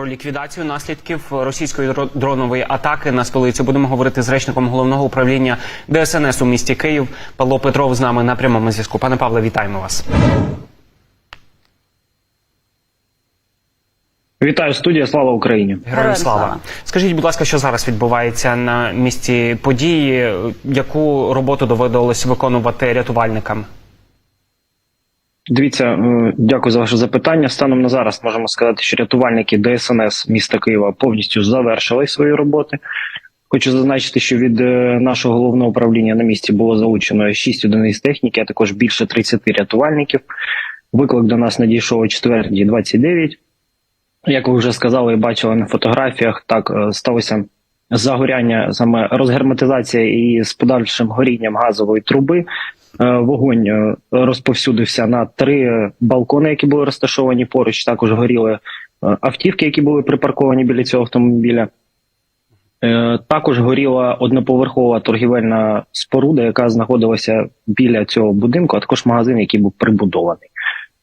про ліквідацію наслідків російської дронової атаки на столицю. Будемо говорити з речником головного управління ДСНС у місті Київ. Павло Петров з нами на прямому зв'язку. Пане Павле, вітаємо вас. Вітаю студія, слава Україні. Героям слава. Скажіть, будь ласка, що зараз відбувається на місці події? Яку роботу доводилось виконувати рятувальникам? Дивіться, е, дякую за ваше запитання. Станом на зараз можемо сказати, що рятувальники ДСНС міста Києва повністю завершили свої роботи. Хочу зазначити, що від е, нашого головного управління на місці було залучено 6 одиниць техніки, а також більше 30 рятувальників. Виклик до нас надійшов о 4.29. Як ви вже сказали і бачили на фотографіях, так е, сталося загоряння, саме розгерметизація і з подальшим горінням газової труби. Е, Вогонь е, розповсюдився на три е, балкони, які були розташовані поруч. Також горіли автівки, які були припарковані біля цього автомобіля. Також горіла одноповерхова торгівельна споруда, яка знаходилася біля цього будинку, а також магазин, який був прибудований.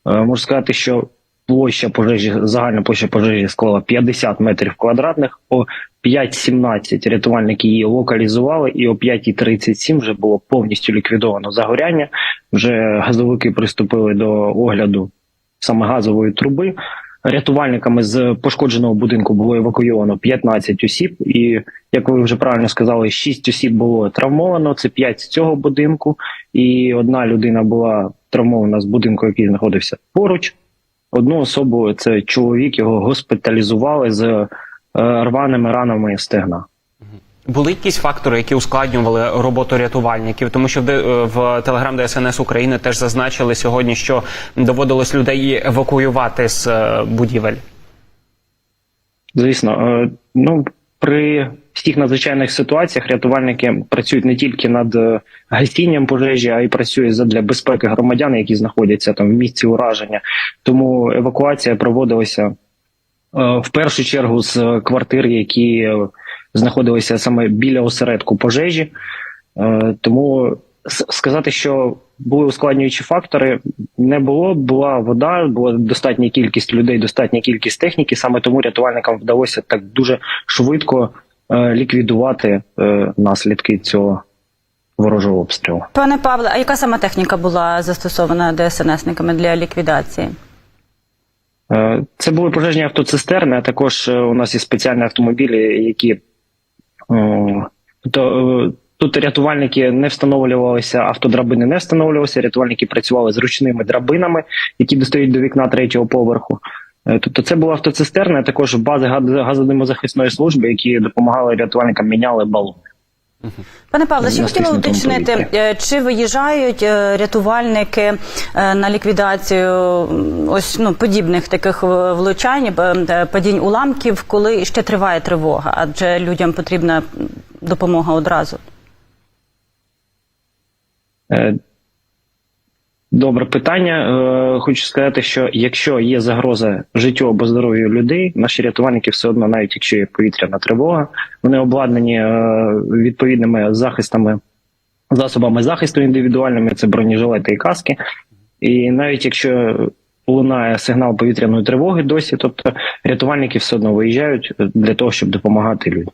Можу сказати, що площа пожежі, загальна площа пожежі склала 50 метрів квадратних. 5.17 рятувальники її локалізували, і о 5.37 вже було повністю ліквідовано загоряння. Вже газовики приступили до огляду саме газової труби. Рятувальниками з пошкодженого будинку було евакуйовано 15 осіб, і як ви вже правильно сказали, 6 осіб було травмовано. Це 5 з цього будинку, і одна людина була травмована з будинку, який знаходився поруч. Одну особу це чоловік, його госпіталізували з рваними ранами стегна. Були якісь фактори, які ускладнювали роботу рятувальників, тому що в, е, в телеграм ДСНС України теж зазначили сьогодні, що доводилось людей евакуювати з е, будівель. Звісно, е, ну при всіх надзвичайних ситуаціях рятувальники працюють не тільки над е, гасінням пожежі, а й працюють задля безпеки громадян, які знаходяться там в місці ураження. Тому евакуація проводилася е, в першу чергу з квартир, які е, знаходилися саме біля осередку пожежі. Е, Тому сказати, що були ускладнюючі фактори, не було. Була вода, була достатня кількість людей, достатня кількість техніки. Саме тому рятувальникам вдалося так дуже швидко е, ліквідувати е, наслідки цього ворожого обстрілу. Пане Павле, а яка саме техніка була застосована ДСНСниками для ліквідації? Е, Це були пожежні автоцистерни, а також е, у нас є спеціальні автомобілі, які тобто, е, тут рятувальники не встановлювалися, автодрабини не встановлювалися. Рятувальники працювали з ручними драбинами, які достають до вікна третього поверху. Тобто це були автоцистерни, а також бази газ- газодимозахисної служби, які допомагали рятувальникам міняли балони. Пане Павле, ще хотіла уточнити, е, чи виїжджають е, рятувальники е, на ліквідацію ось ну подібних таких влучань, падінь уламків, коли ще триває тривога, адже людям потрібна допомога одразу. Добре питання. Е, Хочу сказати, що якщо є загроза життю або здоров'ю людей, наші рятувальники все одно, навіть якщо є повітряна тривога, вони обладнані е, відповідними захистами, засобами захисту індивідуальними, це бронежилети і каски. І навіть якщо лунає сигнал повітряної тривоги досі, тобто рятувальники все одно виїжджають для того, щоб допомагати людям.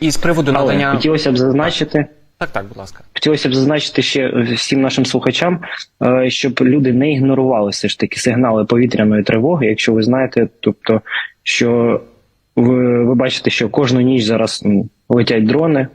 І з приводу Але надання хотілося б зазначити. Так, так, будь ласка. Хотілося б зазначити ще всім нашим слухачам, е, щоб люди не ігнорували все ж таки сигнали повітряної тривоги. Якщо ви знаєте, тобто, що ви, ви бачите, що кожну ніч зараз летять дрони.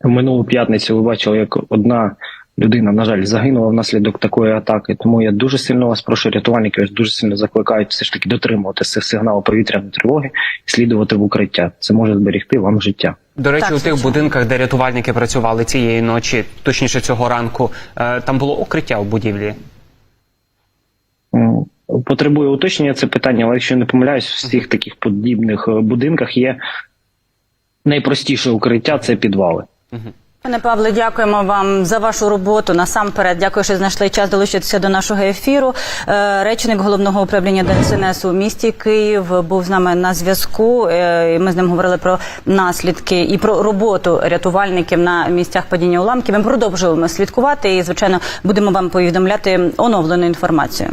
В минулу п'ятницю ви бачили, як одна людина, на жаль, загинула внаслідок такої атаки. Тому я дуже сильно вас прошу, рятувальники дуже сильно закликають все ж таки дотримуватися сигналу повітряної тривоги і слідувати в укриття. Це може зберегти вам життя. До речі, Так, у тих звичайно. будинках, де рятувальники працювали цієї ночі, точніше цього ранку, е, там було укриття у будівлі. Потребує уточнення це питання, але якщо не помиляюсь, в всіх таких подібних е, будинках є найпростіше укриття це підвали. Пане Павле, дякуємо вам за вашу роботу. Насамперед, дякую, що знайшли час долучитися до нашого ефіру. Е, Речник головного управління ДСНС у місті Київ був з нами на зв'язку. Е, Ми з ним говорили про наслідки і про роботу рятувальників на місцях падіння уламків. Ми продовжуємо слідкувати і, звичайно, будемо вам повідомляти оновлену інформацію.